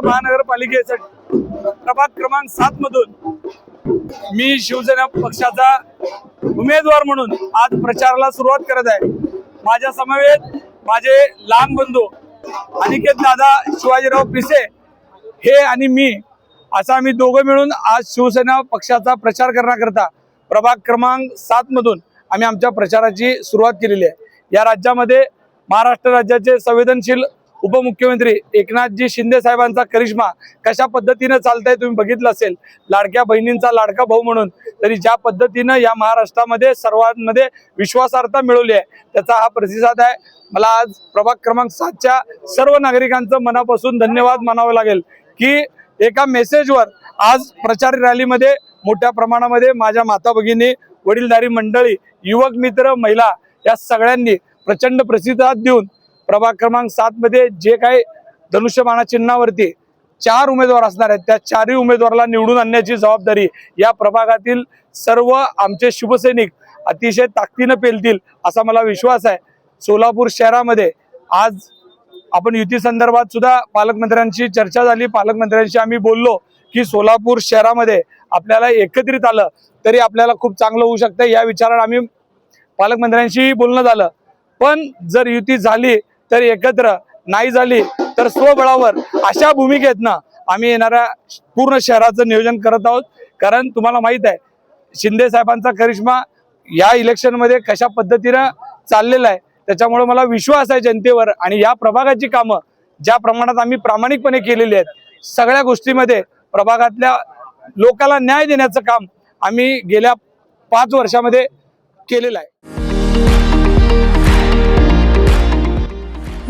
सोलापूर महानगरपालिकेसाठी प्रभाग क्रमांक सात मधून मी शिवसेना पक्षाचा उमेदवार म्हणून आज प्रचाराला सुरुवात करत आहे. माझ्या समवेत माझे लहान बंधू अनिकेत दादा शिवाजीराव पिसे हे आणि मी असा आम्ही दोघं मिळून आज शिवसेना पक्षाचा प्रचार करण्याकरता प्रभाग क्रमांक सात मधून आम्ही आमच्या प्रचाराची सुरुवात केलेली आहे. या राज्यामध्ये महाराष्ट्र राज्याचे संवेदनशील उपमुख्यमंत्री एकनाथजी शिंदे साहेबांचा करिश्मा कशा पद्धतीनं चालतंय तुम्ही बघितलं असेल. लाडक्या बहिणींचा लाडका भाऊ म्हणून. तरी ज्या पद्धतीनं या महाराष्ट्रामध्ये सर्वांमध्ये विश्वासार्हता मिळवली आहे त्याचा हा प्रतिसाद आहे. मला आज प्रभाग क्रमांक सातच्या सर्व नागरिकांचं मनापासून धन्यवाद मानावं लागेल की एका मेसेजवर आज प्रचार रॅलीमध्ये मोठ्या प्रमाणामध्ये माझ्या माता भगिनी वडीलधारी मंडळी युवक मित्र महिला या सगळ्यांनी प्रचंड प्रतिसाद देऊन प्रभाग क्रमांक सात मध्ये जे काही धनुष्यबाणा चिन्हावरती चार उमेदवार असणार आहेत त्या चारही उमेदवाराला निवडून आणण्याची जबाबदारी या प्रभागातील सर्व आमचे शिवसैनिक अतिशय ताकदीनं पेलतील असा मला विश्वास आहे. सोलापूर शहरामध्ये आज आपण युती संदर्भात सुद्धा पालकमंत्र्यांशी चर्चा झाली. पालकमंत्र्यांशी आम्ही बोललो की सोलापूर शहरामध्ये आपल्याला एकत्रित आलं तरी आपल्याला खूप चांगलं होऊ शकतं. या विचारानं आम्ही पालकमंत्र्यांशीही बोलणं झालं. पण जर युती झाली तर एकत्र नाही झाली तर स्वबळावर अशा भूमिकेतनं आम्ही येणाऱ्या पूर्ण शहराचं नियोजन करत आहोत. कारण तुम्हाला माहीत आहे शिंदे साहेबांचा करिश्मा या इलेक्शनमध्ये कशा पद्धतीनं चाललेला आहे त्याच्यामुळे मला विश्वास आहे जनतेवर. आणि या प्रभागाची कामं ज्या प्रमाणात आम्ही प्रामाणिकपणे केलेली आहेत सगळ्या गोष्टीमध्ये प्रभागातल्या लोकाला न्याय देण्याचं काम आम्ही गेल्या पाच वर्षामध्ये केलेलं आहे.